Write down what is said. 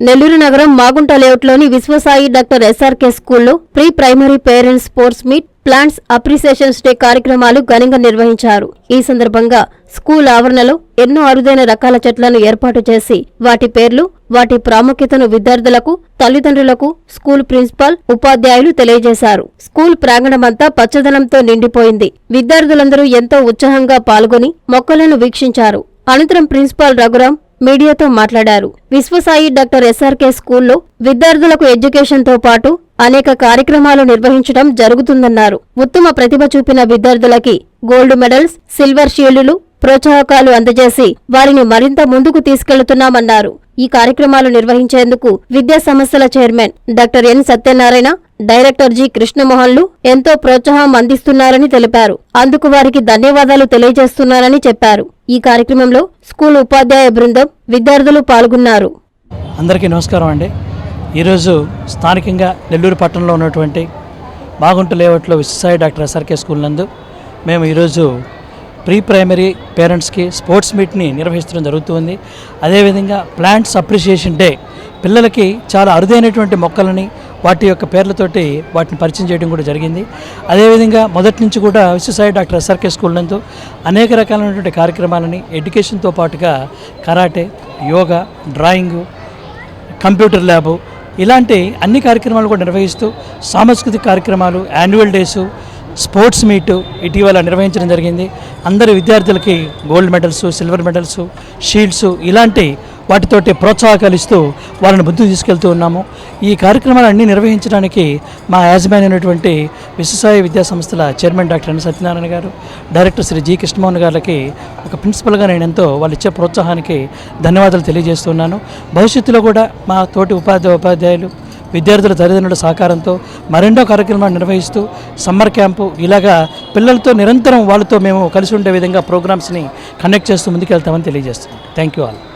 నెల్లూరు నగరం మాగుంట లేఅవుట్లోని Vishwasai doctor SRK స్కూల్లో pre primary parents sports meet plants appreciations day కార్యక్రమాలు ఘనంగా నిర్వహించారు. ఈ సందర్భంగా స్కూల్ ఆవరణలో ఎన్నో అరుదైన రకాల చెట్లను ఏర్పాటు చేసి వాటి పేర్లు వాటి ప్రాముఖ్యతను విద్యార్థులకు తల్లిదండ్రులకు స్కూల్ ప్రిన్సిపాల్ ఉపాధ్యాయులు తెలియజేశారు. స్కూల్ ప్రాంగణమంతా పచ్చదనంతో నిండిపోయింది. విద్యార్థులందరూ ఎంతో ఉత్సాహంగా పాల్గొని మొక్కలను వీక్షించారు. అనంతరం ప్రిన్సిపాల్ రఘురాం మీడియాతో మాట్లాడారు. విశ్వసాయి డాక్టర్ ఎస్ఆర్కే స్కూల్లో విద్యార్థులకు ఎడ్యుకేషన్తో పాటు అనేక కార్యక్రమాలు నిర్వహించడం జరుగుతుందన్నారు. ఉత్తమ ప్రతిభ చూపిన విద్యార్థులకి గోల్డ్ మెడల్స్ సిల్వర్ షీల్డ్లు ప్రోత్సాహకాలు అందజేసి వారిని మరింత ముందుకు తీసుకెళ్తున్నామన్నారు. ఈ కార్యక్రమాలు నిర్వహించేందుకు విద్యా సంస్థల chairman doctor N Satyanarayana director G. కృష్ణమోహన్లు ఎంతో ప్రోత్సాహం అందిస్తున్నారని తెలిపారు. అందుకు వారికి ధన్యవాదాలు తెలియజేస్తున్నారని చెప్పారు. ఈ కార్యక్రమంలో స్కూల్ ఉపాధ్యాయ బృందం విద్యార్థులు పాల్గొన్నారు. అందరికీ నమస్కారం అండి. ఈరోజు స్థానికంగా నెల్లూరు పట్టణంలో ఉన్నటువంటి బాగుంట లేఅవుట్లో విశ్వసాయి డాక్టర్ ఎస్ఆర్కే స్కూల్ నందు మేము ఈరోజు ప్రీ ప్రైమరీ పేరెంట్స్కి స్పోర్ట్స్ మీట్ని నిర్వహించడం జరుగుతుంది. అదేవిధంగా ప్లాంట్స్ అప్రిషియేషన్ డే పిల్లలకి చాలా అరుదైనటువంటి మొక్కలని వాటి యొక్క పేర్లతోటి వాటిని పరిచయం చేయడం కూడా జరిగింది. అదేవిధంగా మొదటి నుంచి కూడా విశ్వసాయి డాక్టర్ ఎస్ఆర్కే స్కూల్ నందు అనేక రకాలైనటువంటి కార్యక్రమాలని ఎడ్యుకేషన్తో పాటుగా karate yoga drawing computer lab ఇలాంటి అన్ని కార్యక్రమాలు కూడా నిర్వహిస్తూ సాంస్కృతిక కార్యక్రమాలు యాన్యువల్ డేసు స్పోర్ట్స్ మీటు ఇటీవల నిర్వహించడం జరిగింది. అందరి విద్యార్థులకి gold medals silver medals shields ఇలాంటి వాటితోటి ప్రోత్సాహకాలు ఇస్తూ వాళ్ళని ముందుకు తీసుకెళ్తూ ఉన్నాము. ఈ కార్యక్రమాలన్నీ నిర్వహించడానికి మా యాజమాన్యమైనటువంటి విశ్వసాయ విద్యా సంస్థల చైర్మన్ డాక్టర్ ఎన్ సత్యనారాయణ గారు డైరెక్టర్ శ్రీ జి కృష్ణమోహన్ గారికి ఒక ప్రిన్సిపల్గా నేను ఎంతో వాళ్ళు ఇచ్చే ప్రోత్సాహానికి ధన్యవాదాలు తెలియజేస్తున్నాను భవిష్యత్తులో కూడా మా తోటి ఉపాధ్యాయ ఉపాధ్యాయులు విద్యార్థుల తల్లిదండ్రుల సహకారంతో మరెన్నో కార్యక్రమాలు నిర్వహిస్తూ సమ్మర్ క్యాంపు ఇలాగా పిల్లలతో నిరంతరం వాళ్ళతో మేము కలిసి ఉండే విధంగా ప్రోగ్రామ్స్ని కండక్ట్ చేస్తూ ముందుకెళ్తామని తెలియజేస్తున్నాం థ్యాంక్ యూ ఆల్